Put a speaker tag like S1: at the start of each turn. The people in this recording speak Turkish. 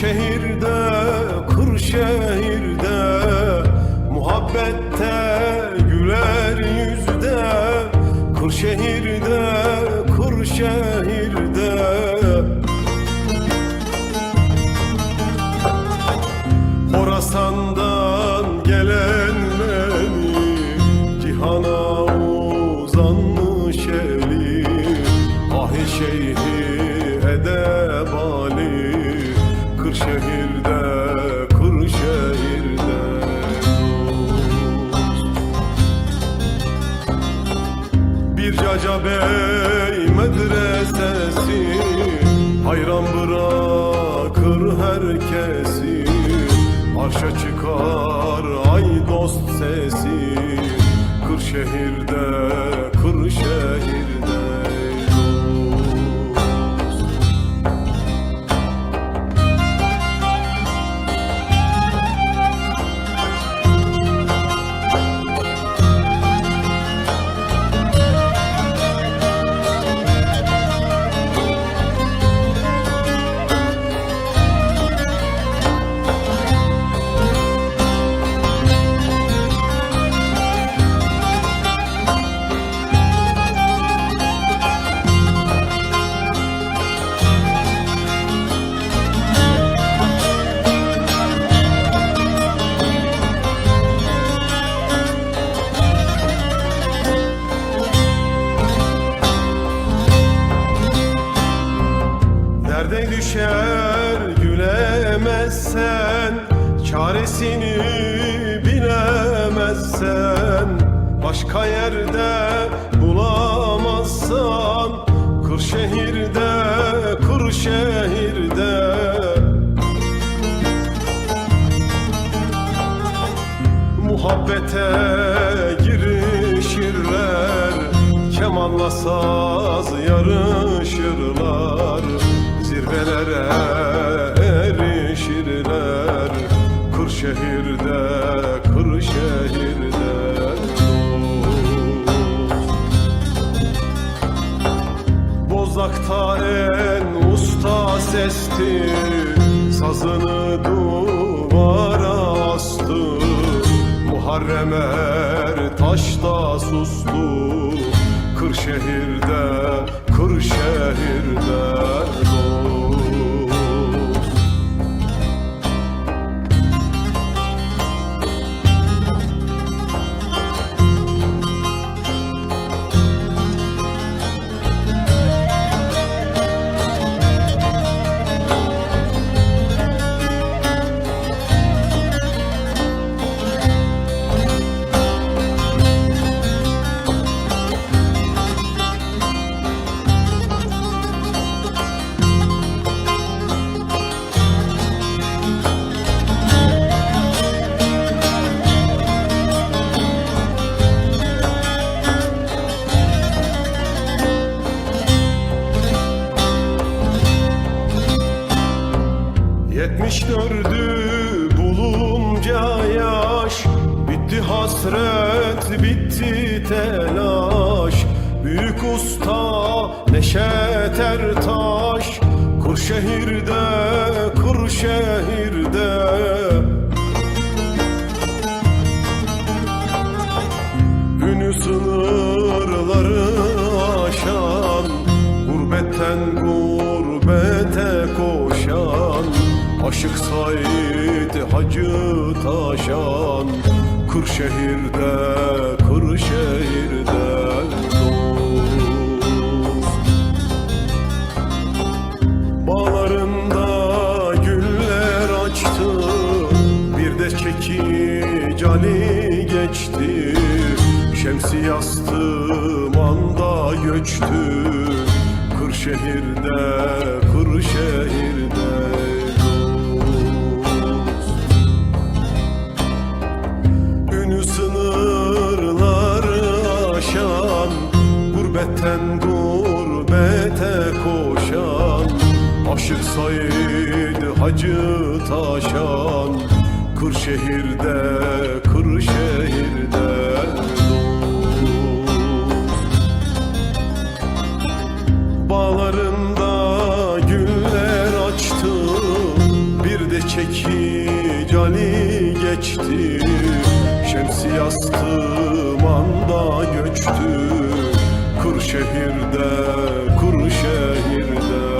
S1: Kırşehir'de, Kırşehir'de Muhabbette güler yüzde. Kırşehir'de, Kırşehir'de Horasan'dan gelen beni Cihana uzanmış eli Ahi şeyhi Caca Bey medresesi Hayran bırakır herkesi. Arşa çıkar ay dost sesi Kırşehir'de Derde düşer gülemezsen Çaresini bilemezsen. Başka yerde bulamazsan Kırşehir'de, Kırşehir'de Muhabbete girişirler Kemanla saz yarışırlar Zirvelere erişirler. Kırşehir'de, Kırşehir'de dost. Bozakta en usta sesti Sazını duvara astı. Muharrem er taşta sustu. Kırşehir'de, Kırşehir'de Yetmiş dördü bulunca yaş. Bitti hasret, bitti telaş. Büyük usta Neşet Ertaş Kırşehir'de, Kırşehir'de Ünü sınırları Said Hacı Taşan Kırşehir'de, Kırşehir'de dost Bağlarında güller açtı Bir de çeki cani geçti. Şemsi yastığım anda göçtü Kırşehir'de, Kırşehir'de Gurbetten gurbete koşan Aşık Said Hacı Taşan. Kırşehir'de, Kırşehir'de Bağlarında güller açtı Bir hilali geçti. Şemsi yastığımanda göçtü şehirde, kuru şehirde.